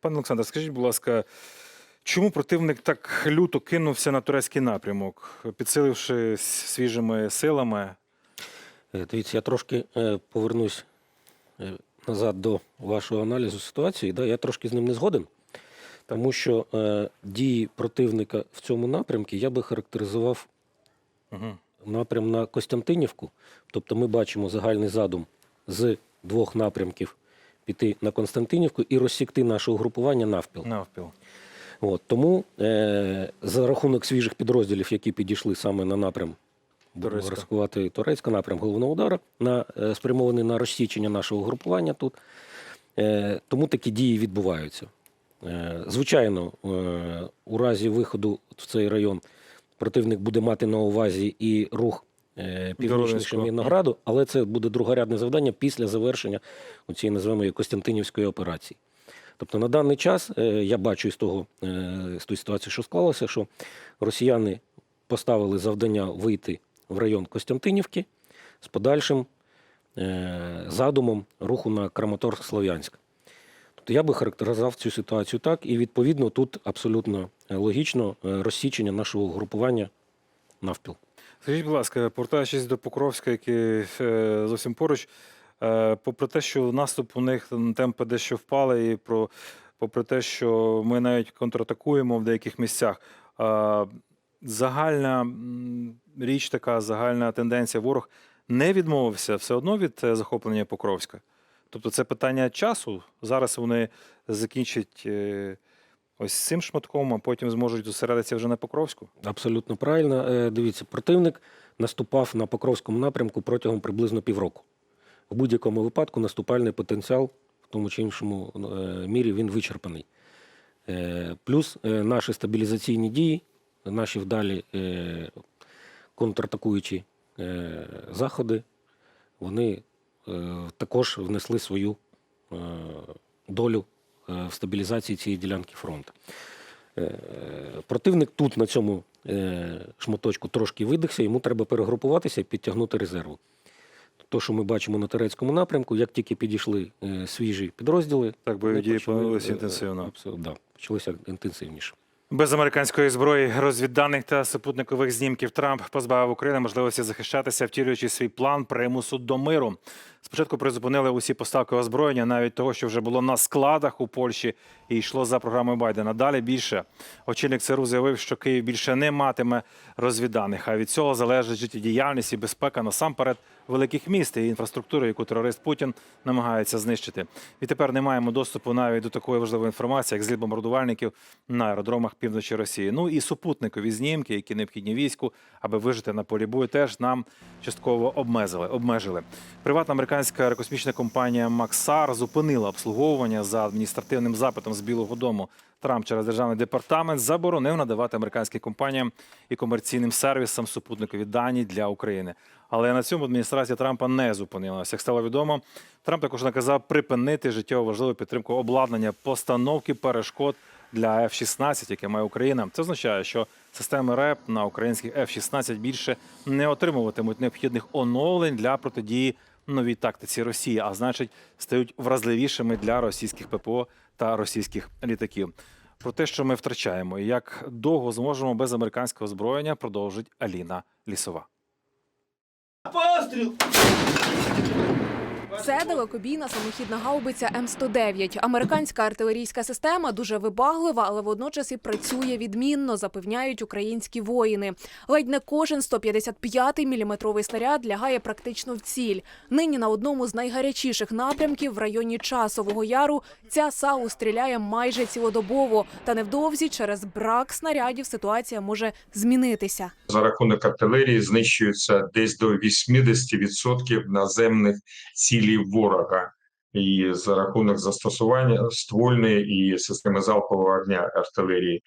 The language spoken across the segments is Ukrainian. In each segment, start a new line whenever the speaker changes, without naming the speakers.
Пане Олександр, скажіть, будь ласка, чому противник так люто кинувся на турецький напрямок, підсиливши свіжими силами?
Е, Дивіться, я трошки е, повернусь е, назад до вашого аналізу ситуації. Я трошки з ним не згоден, тому що дії противника в цьому напрямку я би характеризував напрям на Костянтинівку. Тобто ми бачимо загальний задум з двох напрямків піти на Константинівку і розсікти наше угрупування навпіл.
Навпіл.
От, тому е, за рахунок свіжих підрозділів, які підійшли саме на напрям будемо
Турецька.
Турецька, напрям головного удару, на, е, спрямований на розсічення нашого групування тут. Е, тому такі дії відбуваються. Е, звичайно, е, у разі виходу в цей район противник буде мати на увазі і рух е. Мінограду, але це буде другорядне завдання після завершення цієї називаємо Костянтинівської операції. Тобто на даний час е, я бачу із того е, з тої ситуації, що склалося, що росіяни поставили завдання вийти в район Костянтинівки з подальшим задумом руху на Краматорськ-Слов'янськ. Тобто я би характеризував цю ситуацію так, і відповідно тут абсолютно логічно розсічення нашого групування навпіл.
Скажіть, будь ласка, повертаючись до Покровська, який е, зовсім поруч, е, попри те, що наступ у них темпи дещо впали, і про, попри те, що ми навіть контратакуємо в деяких місцях, е, загальна річ така, загальна тенденція, ворог не відмовився все одно від захоплення Покровська. Тобто це питання часу. Зараз вони закінчать ось цим шматком, а потім зможуть зосередитися вже на Покровську.
Абсолютно правильно. Е, Дивіться, противник наступав на Покровському напрямку протягом приблизно півроку. В будь-якому випадку наступальний потенціал в тому чи іншому е, мірі він вичерпаний. Е, Плюс наші стабілізаційні дії, наші вдалі контратакуючі заходи, вони також внесли свою долю в стабілізації цієї ділянки фронту. Е, Противник тут на цьому е, шматочку трошки видихся, йому треба перегрупуватися і підтягнути резерву. То, що ми бачимо на турецькому напрямку, як тільки підійшли е, свіжі підрозділи,
Так бойові дії
почали,
поновилися
е,
інтенсивно.
Абсолютно, да, почалися інтенсивніше.
Без американської зброї, розвідданих та супутникових знімків Трамп позбавив Україну можливості захищатися, втілюючи свій план примусу до миру. Спочатку призупинили усі поставки озброєння, навіть того, що вже було на складах у Польщі, і йшло за програмою Байдена. Далі більше очільник ЦРУ заявив, що Київ більше не матиме розвідданих. А від цього залежить життєдіяльність і безпека насамперед великих міст і інфраструктури, яку терорист Путін намагається знищити. Відтепер не маємо доступу навіть до такої важливої інформації, як зліт бомбардувальників на аеродромах півночі Росії. Ну і супутникові знімки, які необхідні війську, аби вижити на полі бою, теж нам частково обмежили. обмежили. Приватна американська аерокосмічна компанія Максар зупинила обслуговування за адміністративним запитом з Білого Дому. Трамп через державний департамент заборонив надавати американським компаніям і комерційним сервісам супутникові дані для України. Але на цьому адміністрація Трампа не зупинилася. Як стало відомо, Трамп також наказав припинити життєво важливу підтримку обладнання постановки перешкод для F-16, яке має Україна. Це означає, що системи РЕП на українських F-16 більше не отримуватимуть необхідних оновлень для протидії новій тактиці Росії, а значить, стають вразливішими для російських ППО та російських літаків. Про те, що ми втрачаємо, і як довго зможемо без американського озброєння, продовжить Аліна Лісова.
Постріл!
Це далекобійна самохідна гаубиця М109. Американська артилерійська система дуже вибаглива, але водночас і працює відмінно, запевняють українські воїни. Ледь не кожен 155-й міліметровий снаряд лягає практично в ціль. Нині на одному з найгарячіших напрямків в районі Часового Яру ця САУ стріляє майже цілодобово. Та невдовзі через брак снарядів ситуація може змінитися.
за рахунок артилерії знищується десь до 80% наземних цілей ворога. І за рахунок застосування ствольної і системи залпового огня артилерії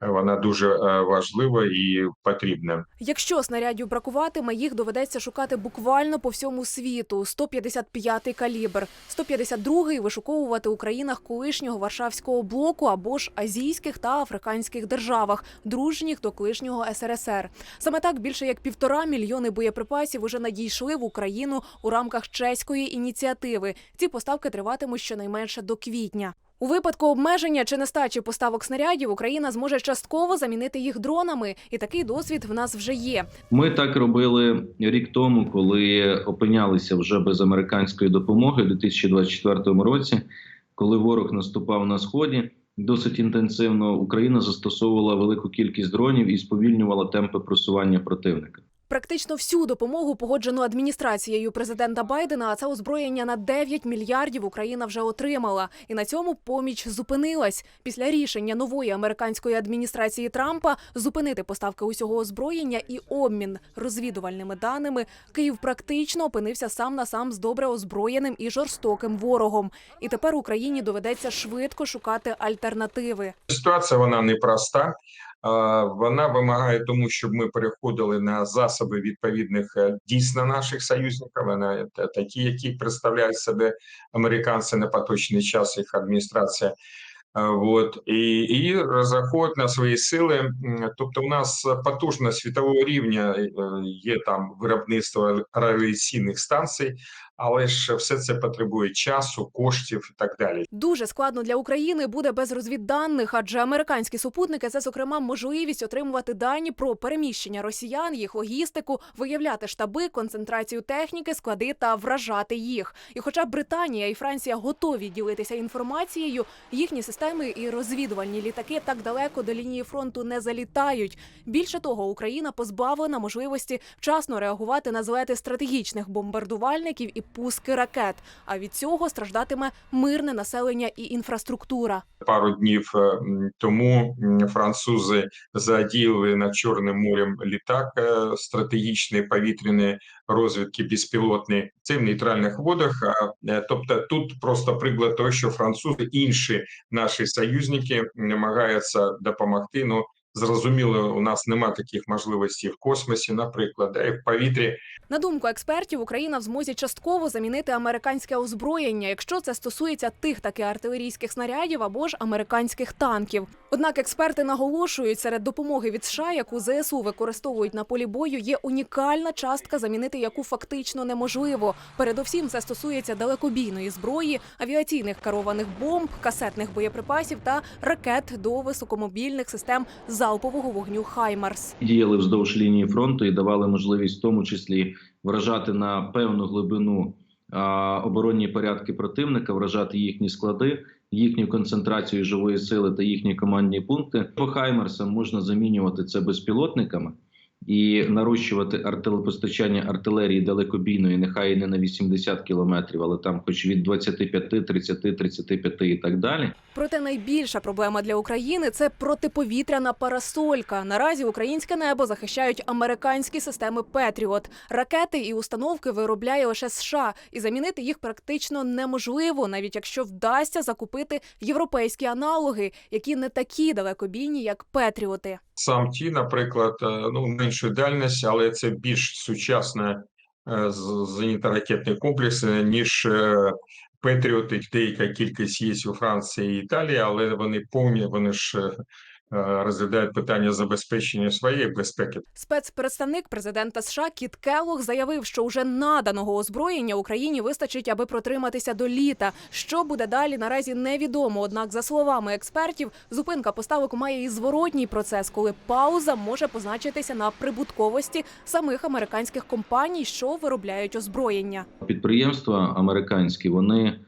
вона дуже е, важлива і потрібна.
Якщо снарядів бракуватиме, їх доведеться шукати буквально по всьому світу. 155-й калібр, 152-й вишуковувати у країнах колишнього Варшавського блоку або ж азійських та африканських державах, дружніх до колишнього СРСР. Саме так більше як півтора мільйони боєприпасів уже надійшли в Україну у рамках чеської ініціативи. Ці поставки триватимуть щонайменше до квітня. У випадку обмеження чи нестачі поставок снарядів Україна зможе частково замінити їх дронами, і такий досвід в нас вже є.
Ми так робили рік тому, коли опинялися вже без американської допомоги у 2024 році, коли ворог наступав на сході. Досить інтенсивно Україна застосовувала велику кількість дронів і сповільнювала темпи просування противника.
Практично всю допомогу погоджену адміністрацією президента Байдена. А це озброєння на 9 мільярдів Україна вже отримала. І на цьому поміч зупинилась після рішення нової американської адміністрації Трампа зупинити поставки усього озброєння і обмін розвідувальними даними. Київ практично опинився сам на сам з добре озброєним і жорстоким ворогом. І тепер Україні доведеться швидко шукати альтернативи.
Ситуація вона непроста. Вона вимагає тому, щоб ми переходили на засоби відповідних е, дійсно наших союзників. Та- такі, які представляють себе американці на поточний час, їх адміністрація. А, Вот і, і розраховують на свої сили. Тобто, у нас потужно світового рівня е, є там виробництво реалізаційних станцій, але ж все це потребує часу, коштів і так далі.
Дуже складно для України буде без розвідданих, адже американські супутники це зокрема можливість отримувати дані про переміщення росіян, їх логістику, виявляти штаби, концентрацію техніки, склади та вражати їх. І хоча Британія і Франція готові ділитися інформацією, їхні системи і розвідувальні літаки так далеко до лінії фронту не залітають. Більше того, Україна позбавлена можливості вчасно реагувати на злети стратегічних бомбардувальників і пуски ракет. А від цього страждатиме мирне населення і інфраструктура.
пару днів е, тому французи задіяли над Чорним морем літак е, стратегічної повітряної розвідки безпілотний. Це в нейтральних водах. Е, Тобто, тут просто приклад того, що французи інші наші союзники намагаються допомогти. Ну зрозуміло, у нас нема таких можливостей в космосі, наприклад, і в повітрі.
На думку експертів, Україна в змозі частково замінити американське озброєння, якщо це стосується тих таки артилерійських снарядів або ж американських танків. Однак експерти наголошують, серед допомоги від США, яку ЗСУ використовують на полі бою, є унікальна частка, замінити яку фактично неможливо. Передовсім це стосується далекобійної зброї, авіаційних керованих бомб, касетних боєприпасів та ракет до високомобільних систем залпового вогню Хаймарс.
Діяли вздовж лінії фронту і давали можливість, в тому числі, вражати на певну глибину оборонні порядки противника, вражати їхні склади, їхню концентрацію живої сили та їхні командні пункти. По Хаймерсам можна замінювати це безпілотниками і нарощувати артилепостачання артилерії далекобійної, нехай і не на 80 кілометрів, але там, хоч від 25, 30, 35 і так далі.
Проте найбільша проблема для України це протиповітряна парасолька. Наразі українське небо захищають американські системи Петріот. Ракети і установки виробляє лише США, і замінити їх практично неможливо, навіть якщо вдасться закупити європейські аналоги, які не такі далекобійні, як Петріоти.
Сам ті, наприклад, е, ну меншої дальності, але це більш сучасне е, зенітно-ракетний комплекс, ніж е, Петріоти. Деяка кількість є у Франції і Італії, але вони повні, вони ж е, розглядають питання забезпечення своєї безпеки.
Спецпредставник президента США Кіт Келлог заявив, що вже наданого озброєння Україні вистачить, аби протриматися до літа. Що буде далі, наразі невідомо. Однак, за словами експертів, зупинка поставок має і зворотній процес, коли пауза може позначитися на прибутковості самих американських компаній, що виробляють озброєння.
підприємства американські вони е,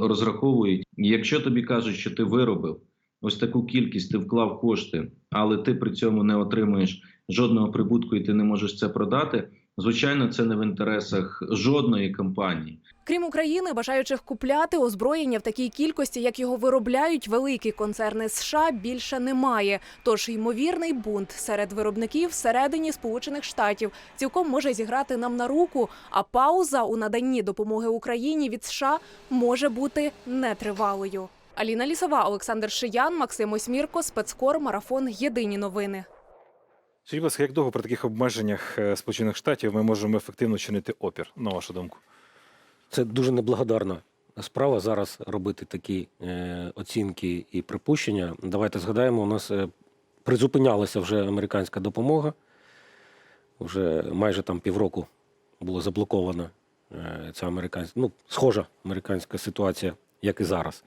розраховують, якщо тобі кажуть, що ти виробив ось таку кількість, ти вклав кошти, але ти при цьому не отримуєш жодного прибутку і ти не можеш це продати. Звичайно, це не в інтересах жодної компанії.
Крім України, бажаючих купляти озброєння в такій кількості, як його виробляють великі концерни США, більше немає. Тож ймовірний бунт серед виробників всередині Сполучених Штатів цілком може зіграти нам на руку. А пауза у наданні допомоги Україні від США може бути нетривалою. Аліна Лісова, Олександр Шиян, Максим Осьмірко, спецкор, марафон. Єдині новини.
Скажіть, будь ласка, як довго при таких обмеженнях е, Сполучених Штатів ми можемо ефективно чинити опір, на вашу думку?
Це дуже неблагодарна справа зараз робити такі е, оцінки і припущення. Давайте згадаємо, у нас е, призупинялася вже американська допомога. Вже майже там півроку було заблокована е, ця американська, ну, схожа американська ситуація, як і зараз.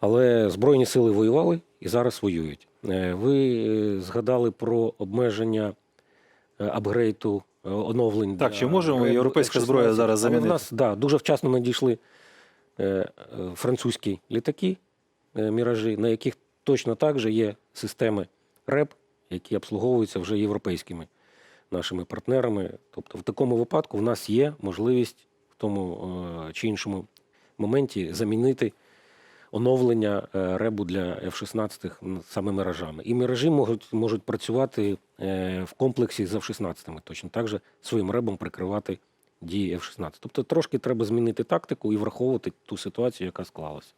Але Збройні сили воювали і зараз воюють. Е, Ви е, згадали про обмеження е, апгрейду, е, оновлень.
Так, чи можемо європейська зброя зараз замінити?
В нас да, дуже вчасно надійшли французькі літаки, міражі, на яких точно так же є системи РЕБ, які обслуговуються вже європейськими нашими партнерами. Тобто, в такому випадку в нас є можливість в тому чи іншому моменті замінити оновлення е, ребу для F-16 саме міражами. І міражі можуть, можуть працювати е, в комплексі з F-16, точно так же своїм ребом прикривати дії F-16. Тобто трошки треба змінити тактику і враховувати ту ситуацію, яка склалася.